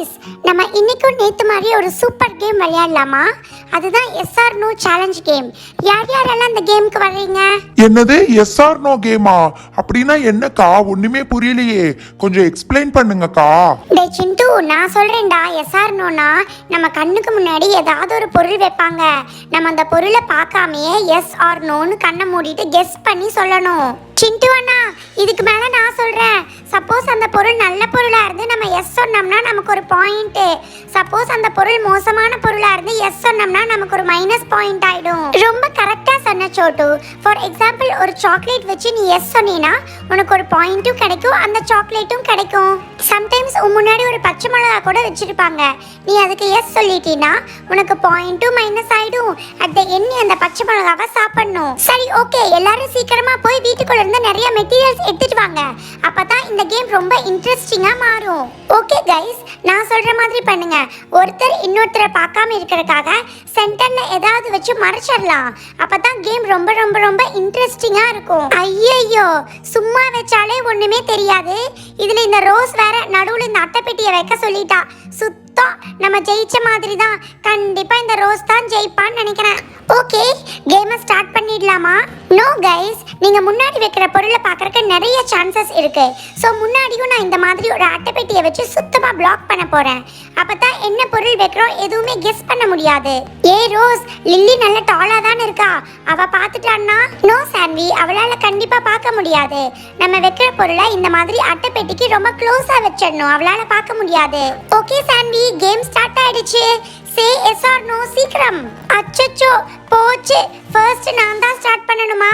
Guys நம்ம இன்னைக்கும் நேத்து மாதிரி ஒரு சூப்பர் கேம் விளையாடலாமா? அதுதான் எஸ்ஆர் நோ சேலஞ்ச் கேம் யார் யாரெல்லாம் அந்த கேமுக்கு வர்றீங்க? என்னது எஸ் ஆர் நோ கேமா அப்படின்னா என்னக்கா? ஒண்ணுமே புரியலையே. கொஞ்சம் எக்ஸ்பிளைன் பண்ணுங்கக்கா. டே சிண்டு நான் சொல்றேன்டா எஸ்ஆர் நோனா நம்ம கண்ணுக்கு முன்னாடி ஏதாவது ஒரு பொருள் வைப்பாங்க. நம்ம அந்த பொருளை பார்க்காமயே எஸ் ஆர் நோன்னு கண்ணை மூடிட்டு கெஸ் பண்ணி சொல்லணும். சிண்டு அண்ணா இதுக்கு மேலே நான் சொல்கிறேன் சப்போஸ் அந்த பொருள் நல்ல பொருளாக இருந்து நம்ம எஸ் சொன்னோம்னா நமக்கு ஒரு பாயிண்ட்டு சப்போஸ் அந்த பொருள் மோசமான பொருளாக இருந்து எஸ் சொன்னோம்னா நமக்கு ஒரு மைனஸ் பாயிண்ட் ஆகிடும் ரொம்ப கரெக்டாக சொன்ன சோட்டு. ஃபார் எக்ஸாம்பிள் ஒரு சாக்லேட் வச்சு நீ எஸ் சொன்னீன்னா உனக்கு ஒரு பாயிண்ட்டும் கிடைக்கும் அந்த சாக்லேட்டும் கிடைக்கும். சம்டைம்ஸ் உன் முன்னாடி ஒரு பச்சை மிளகா கூட வச்சுருப்பாங்க. நீ அதுக்கு எஸ் சொல்லிட்டீன்னா உனக்கு பாயிண்ட்டும் மைனஸ் ஆகிடும் அட் த எண்ணி அந்த பச்சை மிளகாவை சாப்பிடணும். சரி ஓகே எல்லாரும் சீக்கிரமாக போய் வீட்டுக்குள்ள வந்து நிறைய மெட்டீரியல்ஸ் எடுத்துட்டு வாங்க. அப்பதான் இந்த கேம் ரொம்ப இன்ட்ரெஸ்டிங்கா மாறும். ஓகே கைஸ் நான் சொல்ற மாதிரி பண்ணுங்க. ஒருத்தர் இன்னொருத்தரை பார்க்காம இருக்கிறதுக்காக சென்டர்ல ஏதாவது வச்சு மறைச்சிடலாம். அப்பதான் கேம் ரொம்ப ரொம்ப ரொம்ப இன்ட்ரெஸ்டிங்கா இருக்கும். ஐயையோ சும்மா வச்சாலே ஒண்ணுமே தெரியாது. இதுல இந்த ரோஸ் வேற நடுவுல இந்த அட்டைப்பெட்டியை வைக்க சொல்லிட்டா. சுத்தம் நம்ம ஜெயிச்ச மாதிரி தான் கண்டிப்பா இந்த ரோஸ் தான் ஜெயிப்பான்னு நினைக்கிறேன். ஓகே கேமை ஸ்டார்ட் பண்ணிடலாமா? நோ கைஸ் நீங்கள் முன்னாடி வைக்கிற பொருளை பார்க்குறக்கு நிறைய சான்சஸ் இருக்கு. ஸோ முன்னாடியும் நான் இந்த மாதிரி ஒரு அட்டைப்பெட்டியை வச்சு சுத்தமாக பிளாக் பண்ண போகிறேன் அப்போ தான் என்ன பொருள் வைக்கிறோம் எதுவுமே கெஸ் பண்ண முடியாது. ஏ ரோஸ் லில்லி நல்ல டாலாக தான் இருக்கா? அவ பார்த்துட்டான்னா நோ சான்வி அவளால் கண்டிப்பாக பார்க்க முடியாது. நம்ம வைக்கிற பொருளை இந்த மாதிரி அட்டைப்பெட்டிக்கு ரொம்ப க்ளோஸாக வச்சிடணும். அவளால் பார்க்க முடியாது. ஓகே சான்வி கேம் ஸ்டார்ட் ஆயிடுச்சு. சே எஸ் ஆர் நோ சீக்கிரம். அச்சச்சோ போச்சு. ஃபர்ஸ்ட் நான் தான் ஸ்டார்ட் பண்ணணுமா?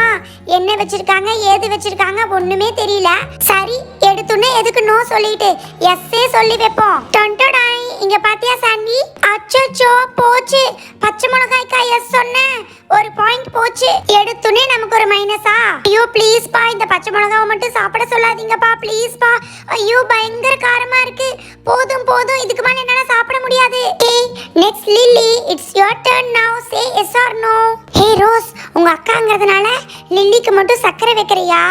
என்ன வச்சிருக்காங்க ஏது வச்சிருக்காங்க ஒண்ணுமே தெரியல. சரி எடுத்துன்னு எதுக்கு நோ சொல்லிட்டு? எஸ்ஸே சொல்லி வைப்போம். டொண்டடாய் இங்க பாத்தியா சாண்டி அச்சச்சோ போச்சு. பச்சை மிளகாய்க்கா எஸ் சொன்னேன். ஒரு பாயிண்ட் போச்சு. எடுத்துனே நமக்கு ஒரு மைனஸா ஐயோ ப்ளீஸ் பா இந்த பச்சை மிளகாவை மட்டும் சாப்பிட சொல்லாதீங்கப்பா ப்ளீஸ் பா. ஐயோ பயங்கர காரமா இருக்கு. போதும் போதும். இதுக்கு மேல என்னால சாப்பிட முடியாது. ஏய் next Lily it's your turn now say yes or no hey Rose உங்க அக்காங்கிறதுனால லில்லிக்கு மட்டும் சக்கரை வைக்கிறியா?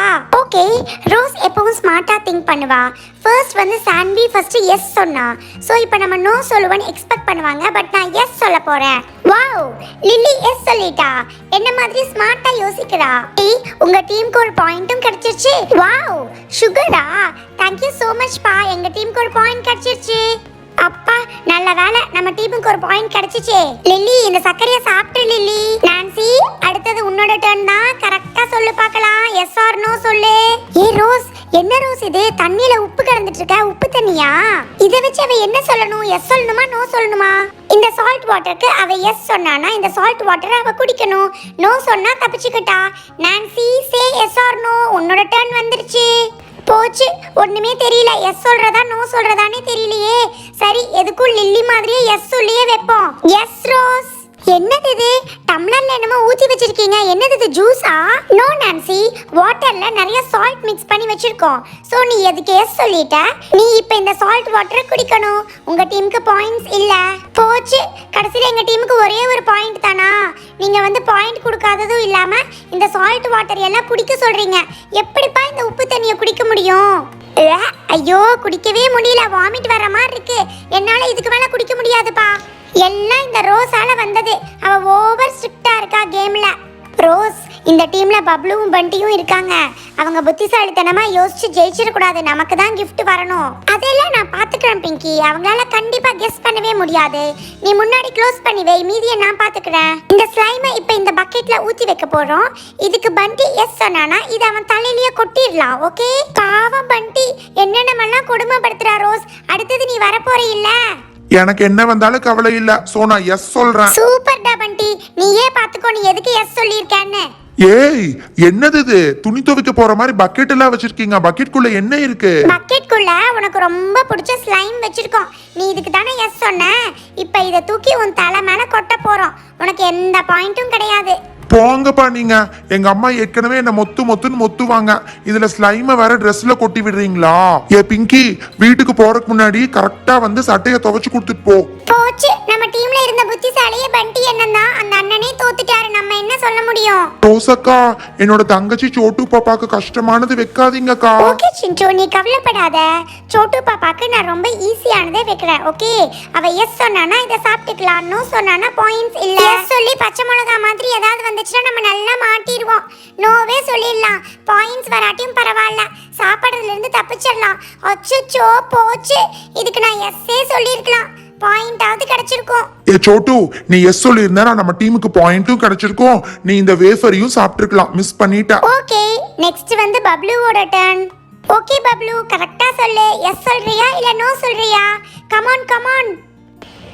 ஓகே ரோஸ் எப்பவும் ஸ்மார்ட்டா திங்க் பண்ணுவா. ஃபர்ஸ்ட் வந்து சாண்டி ஃபர்ஸ்ட் எஸ் சொன்னா. ஸோ இப்போ நம்ம நோ சொல்லுவோன்னு எக்ஸ்பெக்ட் பண்ணுவாங்க. பட் நான் எஸ் சொல்ல போறேன். வாவ் லில்லி எஸ் சொல்லிட்டா. என்ன மாதிரி ஸ்மார்ட்டா யோசிக்கிறா? உங்க டீமுக்கு ஒரு பாயிண்ட்டும் கிடைச்சிருச்சு. வாவ் சுகரா தேங்க்யூ சோ மச் பா. எங்க டீமுக்கு ஒரு பாயிண்ட் கிடைச்சிருச்சு. அப்பா நல்ல வேலை நம்ம டீமுக்கு ஒரு பாயிண்ட் கிடைச்சிச்சே. லில்லி இந்த சர்க்கரையை சாப்பிட்டு லில்லி. நான்சி அடுத்தது உன்னோட டர்ன் தான். கரெக்டா சொல்லு பார்க்கலாம். எஸ் ஆர் நோ சொல்லு. என்ன ரோஸ் இது? தண்ணியில உப்பு கலந்துட்டு இருக்க உப்பு தண்ணியா? இதை வச்சு அவ என்ன சொல்லணும்? எஸ் சொல்லணுமா? நோ சொல்லணுமா? இந்த சால்ட் வாட்டருக்கு அவ எஸ் சொன்னானா இந்த சால்ட் வாட்டரை அவ குடிக்கணும். நோ சொன்னா தப்பிச்சுக்கிட்டா. Nancy say yes or no உன்னோட டர்ன் வந்துருச்சு. போச்சு. ஒண்ணுமே தெரியல. எஸ் சொல்றதா நோ சொல்றதானே தெரியலையே. சரி எதுக்கும் லில்லி மாதிரியே எஸ் சொல்லியே வைப்போம். எஸ் ரோஸ் என்னது இது? டம்ளர்ல என்னமோ ஊத்தி வச்சிருக்கீங்க. என்னது இது ஜூஸா? நோ நான்சி வாட்டர்ல நிறைய சால்ட் மிக்ஸ் பண்ணி வச்சிருக்கோம். சோ நீ எதுக்கு எஸ் சொல்லிட்ட? நீ இப்போ இந்த சால்ட் வாட்டரை குடிக்கணும். உங்க டீமுக்கு பாயிண்ட்ஸ் இல்ல. போச்சு. கடைசியில் எங்க டீமுக்கு ஒரே ஒரு பாயிண்ட் தானா? நீங்க வந்து பாயிண்ட் கொடுக்காததும் இல்லாம இந்த சால்ட் வாட்டர் எல்லாம் குடிக்க சொல்றீங்க. எப்படிப்பா இந்த உப்பு தண்ணியை குடிக்க முடியும்? ஐயோ குடிக்கவே முடியல. வாமிட் வர மாதிரி இருக்கு. என்னால இதுக்கு மேல குடிக்க முடியாதுப்பா. எல்லாம் இந்த ரோஸால வந்தது? அவ ஓவர் ஸ்ட்ரிக்டா இருக்கா கேம்ல ரோஸ் இந்த டீம்ல பப்ளுவும் பண்டியும் இருக்காங்க. அவங்க புத்திசாலித்தனமா யோசிச்சு ஜெயிச்சிடக்கூடாது. நமக்கு தான் கிஃப்ட் வரணும். அதெல்லாம் நான் பாத்துக்கிறேன் பிங்கி. அவங்களால கண்டிப்பா கெஸ் பண்ணவே முடியாது. நீ முன்னாடி க்ளோஸ் பண்ணி வை. மீதியை நான் பாத்துக்கிறேன் இந்த ஸ்லைமை இப்ப இந்த பக்கெட்ல ஊத்தி வைக்க போறோம். இதுக்கு பண்டி எஸ் சொன்னானா இது அவன் தலையிலேயே கொட்டிடலாம் ஓகே பாவம் பண்டி. என்னென்னமெல்லாம் கொடுமைப்படுத்துறா ரோஸ்? அடுத்தது நீ வரப்போற இல்ல. எனக்கு என்ன வந்தாலும் கவலை இல்ல. சோ நான் எஸ் சொல்றேன். சூப்பர்டா பண்டி நீயே பாத்துக்கோ நீ எதுக்கு எஸ் சொல்லியிருக்கேன்னு. ஏய் என்னது இது? துணி துவைக்க போற மாதிரி பக்கெட் எல்லாம் வச்சிருக்கீங்க. பக்கெட்குள்ள என்ன இருக்கு? பக்கெட்குள்ள உனக்கு ரொம்ப பிடிச்ச ஸ்லைம் வச்சிருக்கோம். நீ இதுக்கு தானே எஸ் சொன்ன? இப்போ இதை தூக்கி உன் தலை மேல கொட்ட போறோம். உனக்கு எந்த பாயிண்ட்டும் கிடையாது. போங்கப்பா நீங்க. எங்க அம்மா ஏற்கனவே என்ன மொத்து மொத்துன்னு மொத்துவாங்க. இதுல ஸ்லைம வேற ட்ரெஸ்ல கொட்டி விடுறீங்களா? ஏ பிங்கி வீட்டுக்கு போறதுக்கு முன்னாடி கரெக்டா வந்து சட்டையை துவைச்சு கொடுத்துட்டு போ. போச்சு. டீம்ல இருந்த புத்திசாலியே பண்டி அண்ணன் தான் அந்த அண்ணனே தோத்துட்டாரு. நம்ம என்ன சொல்ல முடியும்? ரோசக்கா என்னோட தங்கச்சி சோட்டு பாப்பாக்கு கஷ்டமானது வைக்காதீங்கக்கா. ஓகே சிஞ்சு நீ கவலைப்படாத. சோட்டு பாப்பாக்கு நான் ரொம்ப ஈஸியானதே வைக்கிறேன் ஓகே? அவ எஸ் சொன்னானா இதை சாப்பிட்டுக்கலாம். நோ சொன்னானா பாயிண்ட்ஸ் இல்ல. எஸ் சொல்லி பச்சை மிளகா மாதிரி ஏதாவது வந்துச்சுன்னா நம்ம நல்லா மாட்டிடுவோம். நோவே சொல்லிடலாம். பாயிண்ட்ஸ் வராட்டியும் பரவாயில்ல. சாப்பிட்றதுல இருந்து தப்பிச்சிடலாம். அச்சோ போச்சு. இதுக்கு நான் எஸ்ஸே சொல்லியிருக்கலாம். பாயிண்டாவது கிடைச்சிருக்கும். ஏ சோட்டு நீ எஸ் சொல்லியிருந்தா நம்ம டீமுக்கு பாயிண்ட்டும் கிடைச்சிருக்கும். நீ இந்த வேஃபரையும் சாப்பிட்டுருக்கலாம். மிஸ் பண்ணிட்ட. ஓகே நெக்ஸ்ட் வந்து பப்ளுவோட டர்ன் ஓகே பப்ளு கரெக்டா சொல்லு. எஸ் சொல்றியா இல்ல நோ சொல்றியா? கமான் கமான்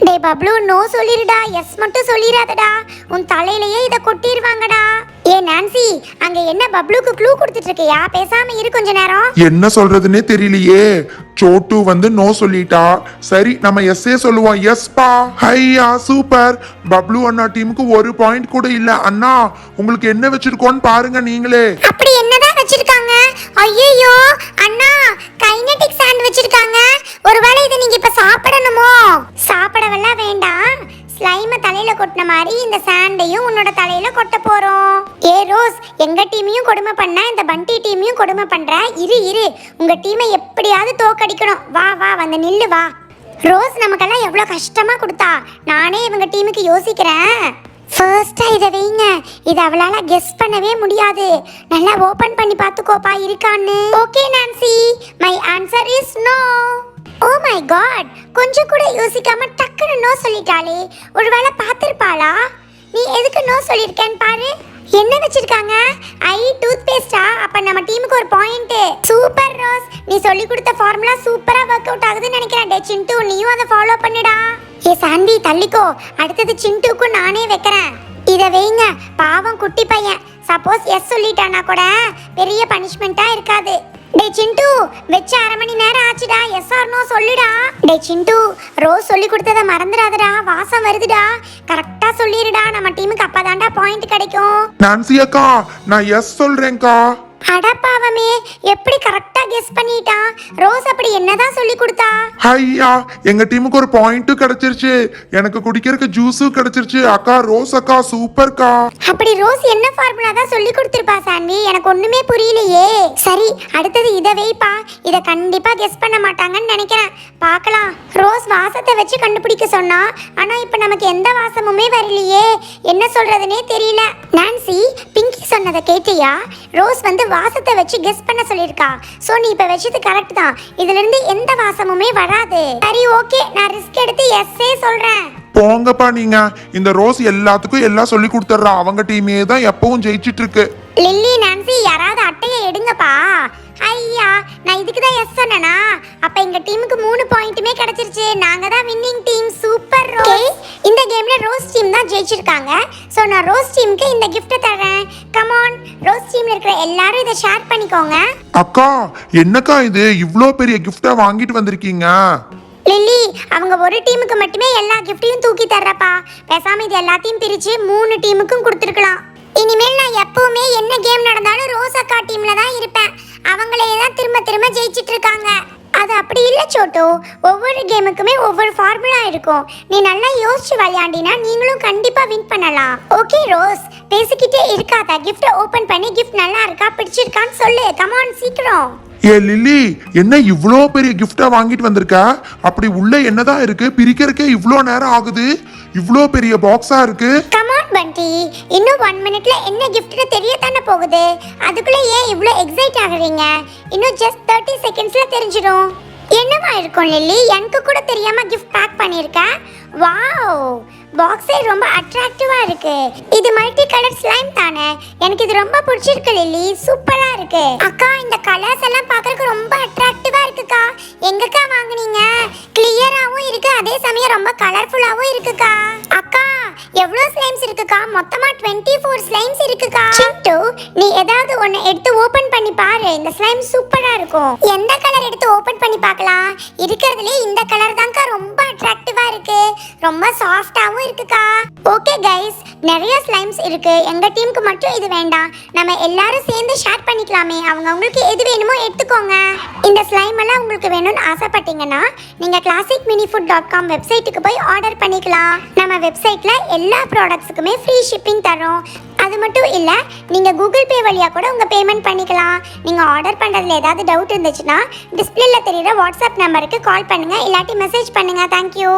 டேய் பப்ளு நோ சொல்லிருடா. எஸ் மட்டும் சொல்லிராதடா. உன் தலையிலேயே இத கொட்டிடுவாங்கடா ஏ நான்சி அங்க என்ன பப்ளுக்கு க்ளூ கொடுத்துட்டு இருக்கியா பேசாம இரு கொஞ்ச நேரம். என்ன சொல்றதுன்னே தெரியலையே. சோட்டு வந்து நோ சொல்லிட்டா. சரி நம்ம எஸ்ஸே சொல்லுவோம். எஸ் பா. ஹையா சூப்பர். பப்ளு அண்ணா டீமுக்கு ஒரு பாயிண்ட் கூட இல்ல. அண்ணா உங்களுக்கு என்ன வச்சிருக்கோன்னு பாருங்க நீங்களே. அப்படி என்னதான் வச்சிருக்காங்க? ஐயோ அண்ணா கைனடிக் சாண்ட் மாதிரி இந்த சாண்டையும் உன்னோட தலையில கொட்ட போறோம். ஏ ரோஸ் எங்க டீமையும் கொடுமை பண்ண இந்த பண்டி டீமையும் கொடுமை பண்ற. இரு இரு. உங்க டீமை எப்படியாவது தோக்கடிக்கணும். வா வா வந்து நில்லு வா. ரோஸ் நமக்கெல்லாம் எவ்வளோ கஷ்டமா கொடுத்தா? நானே இவங்க டீமுக்கு யோசிக்கிறேன். ஃபர்ஸ்ட்டாக இதை வைங்க. இதை அவளால் கெஸ் பண்ணவே முடியாது. நல்லா ஓப்பன் பண்ணி பார்த்துக்கோப்பா இருக்கான்னு. Okay Nancy my answer is no oh my god கொஞ்சம் கூட யோசிக்காம டக்குன்னு நோ சொல்லிட்டாளே. ஒருவேளை பார்த்துருப்பாளா? நீ எதுக்கு நோ சொல்லியிருக்கேன்னு பாரு. என்ன வச்சிருக்காங்க ஐ டூத் பேஸ்டா அப்ப நம்ம டீமுக்கு ஒரு பாயிண்ட் சூப்பர் ரோஸ் நீ சொல்லி கொடுத்த ஃபார்முலா சூப்பரா ஒர்க் அவுட் ஆகுதுன்னு நினைக்கிறேன். டே சிண்டு நீயும் அதை ஃபாலோ பண்ணுடா. ஏ சாந்தி தள்ளிக்கோ. அடுத்தது சிண்டுக்கும் நானே வைக்கிறேன். இதை வைங்க. பாவம் குட்டி பையன். சப்போஸ் எஸ் சொல்லிட்டானா கூட பெரிய பனிஷ்மெண்ட்டா இருக்காது. டே சிண்டு வெச்ச அரை மணி நேரம் ஆச்சுடா. எஸ் ஆர் நோ சொல்லுடா. டே சிண்டு ரோஸ் சொல்லி கொடுத்தத மறந்துடாதடா. வாசம் வருதுடா. கரெக்டா சொல்லிடுடா நம்ம டீமுக்கு அப்பதான்டா பாயிண்ட் கிடைக்கும். நான்சி அக்கா நான் எஸ் சொல்றேன்க்கா. அடப்பாவமே எப்படி கரெக்டா கெஸ் பண்ணிட்டான் ரோஸ் அப்படி என்னதான் சொல்லி கொடுத்தா? ஐயா எங்க டீமுக்கு ஒரு பாயிண்ட்டும் கிடைச்சிருச்சு. எனக்கு குடிக்கிறதுக்கு ஜூஸும் கிடைச்சிருச்சு. அக்கா ரோஸ் அக்கா சூப்பர்க்கா அப்படி ரோஸ் என்ன ஃபார்முலா தான் சொல்லி கொடுத்துருப்பா சாண்டி? எனக்கு ஒண்ணுமே புரியலையே. சரி அடுத்தது இதை வைப்பா. இதை கண்டிப்பா கெஸ் பண்ண மாட்டாங்கன்னு நினைக்கிறேன். பார்க்கலாம். ரோஸ் வாசத்தை வச்சு கண்டுபிடிக்க சொன்னா ஆனா இப்ப நமக்கு எந்த வாசமுமே வரலையே. என்ன சொல்றதுனே தெரியல. நான்சி பிங்கி சொன்னதை கேட்டியா? ரோஸ் வந்து வாசத்தை வச்சு கெஸ் பண்ண சொல்லியிருக்கா. சோ நீ இப்ப வச்சது கரெக்ட் தான். இதுல இருந்து எந்த வாசமுமே வராது. சரி ஓகே நான் ரிஸ்க் எடுத்து எஸ்ஸே சொல்றேன். போங்கப்பா நீங்க. இந்த ரோஸ் எல்லாத்துக்கும் எல்லாம் சொல்லி கொடுத்துட்றா. அவங்க டீமே தான் எப்பவும் ஜெயிச்சிட்டு இருக்கு. லில்லி நான்சி யாராவது அட்டையை எடுங்கப்பா. ஐயா நான் இதுக்கு தான் எஸ் சொன்னனா? அப்ப எங்க டீமுக்கு மூணு பாயிண்ட்டுமே கிடைச்சிருச்சு. நாங்க தான் வின்னிங் டீம் சூப்பர் ரோஸ் இந்த கேம்ல ரோஸ் டீம் தான் ஜெயிச்சிருக்காங்க. சோ நான் ரோஸ் டீமுக்கு இந்த gift தரேன் கம் ஆன் ரோஸ் டீம்ல இருக்கிற எல்லாரும் இதை ஷேர் பண்ணிக்கோங்க. அக்கா என்னக்கா இது? இவ்ளோ பெரிய கிஃப்டா வாங்கிட்டு வந்திருக்கீங்க. லில்லி அவங்க ஒரு டீமுக்கு மட்டுமே எல்லா கிஃப்ட்டையும் தூக்கி தர்றப்பா. பேசாம இது எல்லாத்தையும் பிரிச்சு மூணு டீமுக்கும் கொடுத்துருக்கலாம். இனிமேல் நான் எப்பவுமே என்ன கேம் நடந்தாலும் ரோஸ் அக்கா டீம்ல தான் இருப்பேன். அவங்களே தான் திரும்ப திரும்ப ஜெயிச்சிட்டு இருக்காங்க அது அப்படி இல்லை சோட்டோ. ஒவ்வொரு கேமுக்குமே ஒவ்வொரு ஃபார்முலா இருக்கும். நீ நல்லா யோசிச்சு விளையாண்டினா நீங்களும் கண்டிப்பாக வின் பண்ணலாம். ஓகே ரோஸ் பேசிக்கிட்டே இருக்காதா. கிஃப்ட்டை ஓப்பன் பண்ணி கிஃப்ட் நல்லா இருக்கா பிடிச்சிருக்கான்னு சொல்லு. கமான் சீக்கிரம். ஏ லில்லி என்ன இவ்வளோ பெரிய கிஃப்டா வாங்கிட்டு வந்திருக்க? அப்படி உள்ள என்னதான் இருக்கு? பிரிக்கிறதுக்கே இவ்வளோ நேரம் ஆகுது. இவ்ளோ பெரிய பாக்ஸா இருக்கு? கமான் பண்டி இன்னும் ஒன் மினிட்ல என்ன கிஃப்ட்னு தானே போகுது? அதுக்குள்ள ஏன் இவ்வளோ எக்ஸைட் ஆகுறீங்க? இன்னும் ஜஸ்ட் தேர்ட்டி செகண்ட்ஸ்ல தெரிஞ்சிடும். என்னவா இருக்கும் லில்லி எனக்கு கூட தெரியாம கிஃப்ட் பேக் பண்ணியிருக்கேன் வாவ் பாக்ஸே ரொம்ப அட்ராக்டிவா இருக்கு. இது மல்டி கலர் ஸ்லைம் தானே? எனக்கு இது ரொம்ப பிடிச்சிருக்கு லில்லி. சூப்பரா இருக்கு. அக்கா இந்த கலர்ஸ் எல்லாம் பார்க்கறதுக்கு ரொம்ப அட்ராக்டிவாக இருக்குக்கா. எங்கக்கா வாங்குனீங்க? கிளியராவும் இருக்கு அதே சமயம் ரொம்ப கலர்ஃபுல்லாவும் இருக்குக்கா. அக்கா எவ்வளோ ஸ்லைம்ஸ் இருக்குக்கா? மொத்தமா 24 ஃபோர் ஸ்லைம்ஸ் இருக்குக்கா. சிட்டு நீ ஏதாவது ஒன்று எடுத்து ஓப்பன் பண்ணி பாரு. இந்த ஸ்லைம் சூப்பரா இருக்கும். எந்த கலர் எடுத்து ஓப்பன் பண்ணி பார்க்கலாம்? இருக்கிறதுலே இந்த கலர் தான்க்கா ரொம்ப அட்ராக்டிவா இருக்கு. ரொம்ப சாஃப்டாவும் இருக்குக்கா. ஓகே கைஸ் நிறைய ஸ்லைம்ஸ் இருக்கு. எங்க டீமுக்கு மட்டும் இது வேண்டாம். நம்ம எல்லாரும் சேர்ந்து ஷேர் பண்ணிக்கலாமே. அவங்க உங்களுக்கு எது வேணுமோ எடுத்துக்கோங்க. இந்த ஸ்லைம் எல்லாம் உங்களுக்கு வேணும்னு ஆசைப்பட்டீங்கன்னா நீங்க classic mini food dot com வெப்சைட்டுக்கு போய் ஆர்டர் பண்ணிக்கலாம். நம்ம வெப்சைட்ல எல்லா ப்ராடக்ட்ஸுக்குமே ஃப்ரீ ஷிப்பிங் தரோம். அது மட்டும் இல்லை நீங்கள் கூகுள் பே வழியாக கூட உங்கள் பேமெண்ட் பண்ணிக்கலாம். நீங்கள் ஆர்டர் பண்ணுறதுல ஏதாவது டவுட் இருந்துச்சுன்னா டிஸ்பிளேல தெரியுற வாட்ஸ்அப் நம்பருக்கு கால் பண்ணுங்கள் இல்லாட்டி மெசேஜ் பண்ணுங்கள் தேங்க்யூ